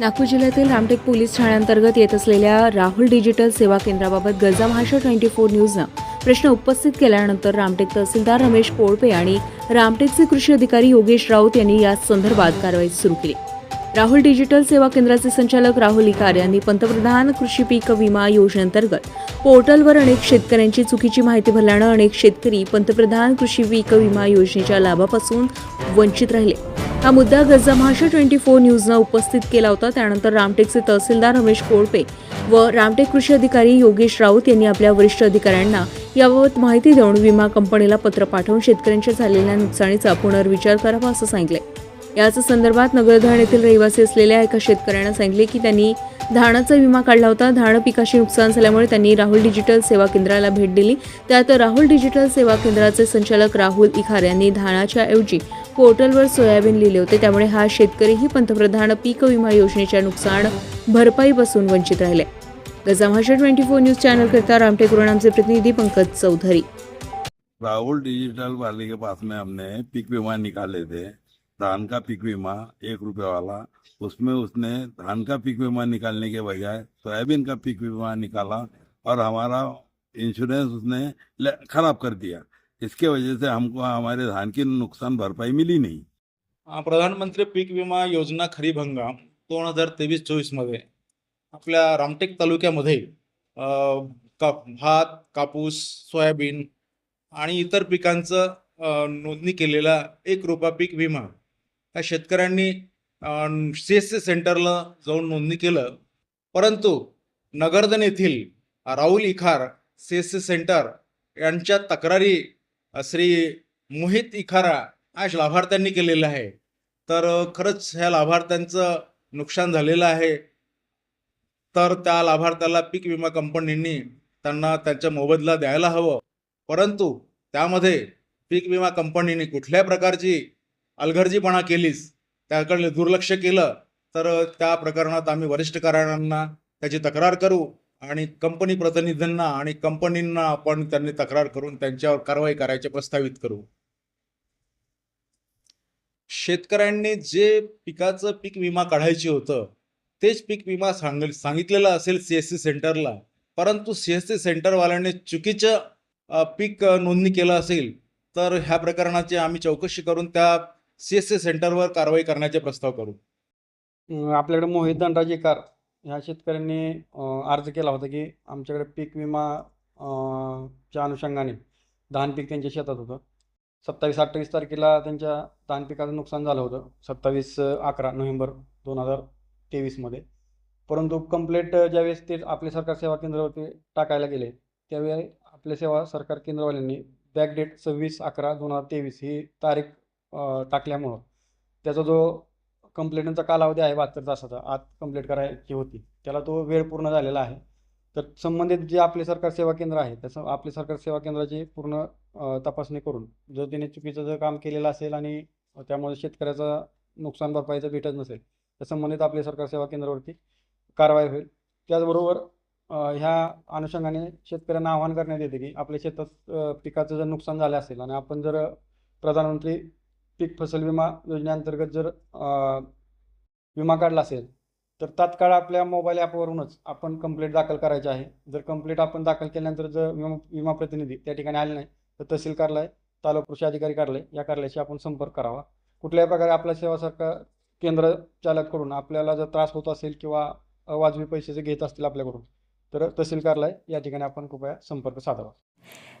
नागपूर जिल्ह्यातील रामटेक पोलीस ठाण्यांतर्गत येत असलेल्या राहुल डिजिटल सेवा केंद्राबाबत गजा महाराष्ट्र ट्वेंटी फोर न्यूजनं प्रश्न उपस्थित केल्यानंतर रामटेक तहसीलदार रमेश कोळपे आणि रामटेकचे कृषी अधिकारी योगेश राऊत यांनी या संदर्भात कारवाई सुरू केली. राहुल डिजिटल सेवा केंद्राचे संचालक राहुल इकार यांनी पंतप्रधान कृषी पीक विमा योजनेअंतर्गत पोर्टलवर अनेक शेतकऱ्यांची चुकीची माहिती भरल्यानं अनेक शेतकरी पंतप्रधान कृषी पीक विमा योजनेच्या लाभापासून वंचित राहिले. हा मुद्दा गरजा महाराष्ट्र ट्वेंटी फोर न्यूजनं उपस्थित केला होता. त्यानंतर रामटेकचे तहसीलदार रमेश कोळपे व रामटेक कृषी अधिकारी योगेश राऊत यांनी आपल्या वरिष्ठ अधिकाऱ्यांना याबाबत माहिती देऊन विमा कंपनीला पत्र पाठवून शेतकऱ्यांच्या झालेल्या नुकसानीचा पुनर्विचार करावा असं सांगितलं याच संदर्भात नगरधरण येथील रहिवासी असलेल्या एका शेतकऱ्यानं सांगितले की त्यांनी धानाचा विमा काढला होता. धान पिकाशी नुकसान झाल्यामुळे त्यांनी राहुल डिजिटल सेवा केंद्राला भेट दिली. त्यात राहुल डिजिटल सेवा केंद्राचे संचालक राहुल इखार यांनी धानाच्या ऐवजी पोर्टलवर सोयाबीन लिहिले होते. त्यामुळे हा शेतकरीही पंतप्रधान पीक विमा योजनेच्या नुकसान भरपाईपासून वंचित राहिले. गजा ट्वेंटी फोर न्यूज चॅनलकरिता रामटेकरून आमचे प्रतिनिधी पंकज चौधरी. राहुल डिजिटल वाले के पास में हमने पीक बीमा निकाले थे. धान का पीक बीमा एक रुपये वाला. उसमें उसने धान का पीक बीमा निकालने के बजाय सोयाबीन का पीक बीमा निकाला और हमारा इंश्योरेंस उसने खराब कर दिया। इसके वजह से हमको हमारे धान की नुकसान भरपाई मिली नहीं। प्रधानमंत्री पीक विमा योजना खरीप हंगाम दोन हजार तेवीस चोवीसमध्ये आपल्या रामटेक तालुक्यामध्ये का भात कापूस सोयाबीन आणि इतर पिकांचं नोंदणी केलेला एक रुपया पीक विमा या शेतकऱ्यांनी सी एस सी सेंटरला जाऊन नोंदणी केलं. परंतु नगरदन येथील Rahul Ikhar C S C centre यांच्या तक्रारी श्री मोहित इखारा आज लाभार्थ्यांनी केलेलं आहे. तर खरंच ह्या लाभार्थ्यांचं नुकसान झालेलं आहे. तर त्या लाभार्थ्याला पीक विमा कंपनींनी त्यांना त्यांचा मोबदला द्यायला हवं. परंतु त्यामध्ये पीक विमा कंपनीने कुठल्या प्रकारची अलगर्जीपणा केलीस त्याकडे दुर्लक्ष केलं तर त्या प्रकरणात आम्ही वरिष्ठ कार्यालयांना त्याची तक्रार करू. आणि कंपनी प्रतिनिधींना आणि कंपनींना आपण त्यांनी तक्रार करून त्यांच्यावर कारवाई करायचे प्रस्तावित करू. शेतकऱ्यांनी जे पिकाचं पीक विमा काढायचे होतं तेच पीक विमा सांग सांगितलेलं असेल सी एस सी सेंटरला. परंतु सी एस सी सेंटरवाल्यांनी चुकीचं पीक नोंदणी केलं असेल तर ह्या प्रकरणाची आम्ही चौकशी करून त्या सी एस सी सेंटरवर कारवाई करण्याचे प्रस्ताव करू. आपल्याकडे मोहित धनराजी ह्या शेतकऱ्यांनी अर्ज केला होता की आमच्याकडे पीक विमा च्या अनुषंगाने धान पीक त्यांच्या शेतात होतं. सत्तावीस अठ्ठावीस तारखेला त्यांच्या धान पिकाचं नुकसान झालं होतं. सत्तावीस अकरा नोव्हेंबर दोन हजार तेवीसमध्ये परंतु कंप्लेंट ज्यावेळेस ते आपले सरकार सेवा केंद्रावरती टाकायला गेले त्यावेळी आपले सेवा सरकार केंद्रवाल्यांनी बॅक डेट सव्वीस अकरा दोन हजार तेवीस ही तारीख टाकल्यामुळं त्याचा जो कंप्लेंटचा कालावधी आहे बहात्तर तासाचा. आत कंप्लीट करायची होती. त्याला तो वेळ पूर्ण झालेला आहे. तर संबंधित जे आपले सरकार सेवा केंद्र आहे त्याचं आपले सरकार सेवा केंद्राची पूर्ण तपासणी करून जर तिने चुकीचं जर काम केलेलं असेल आणि त्यामुळे शेतकऱ्याचं नुकसान भरपाईचं भेटत नसेल तर संबंधित आपले सरकार सेवा केंद्रावरती कारवाई होईल. त्याचबरोबर ह्या अनुषंगाने शेतकऱ्यांना आवाहन करण्यात येते की आपल्या शेतात पिकाचं जर नुकसान झालं असेल आणि आपण जर प्रधानमंत्री पीक फसल विमा योजनेअंतर्गत जर विमा काढला असेल तर तात्काळ आपल्या मोबाईल ॲपवरूनच आपण कंप्लेंट दाखल करायची आहे. जर कंप्लेंट आपण दाखल केल्यानंतर जर विमा विमा प्रतिनिधी त्या ठिकाणी आले नाही तर तहसील कार्यालय तालुका कृषी अधिकारी कार्यालय या कार्यालयाशी आपण संपर्क करावा. कुठल्याही प्रकारे आपल्या सेवा सरकार केंद्र चालककडून आपल्याला जर त्रास होत असेल किंवा अवाजवी पैसे जे घेत असतील आपल्याकडून तर तहसील कार्यालय या ठिकाणी आपण कृपया संपर्क साधावा.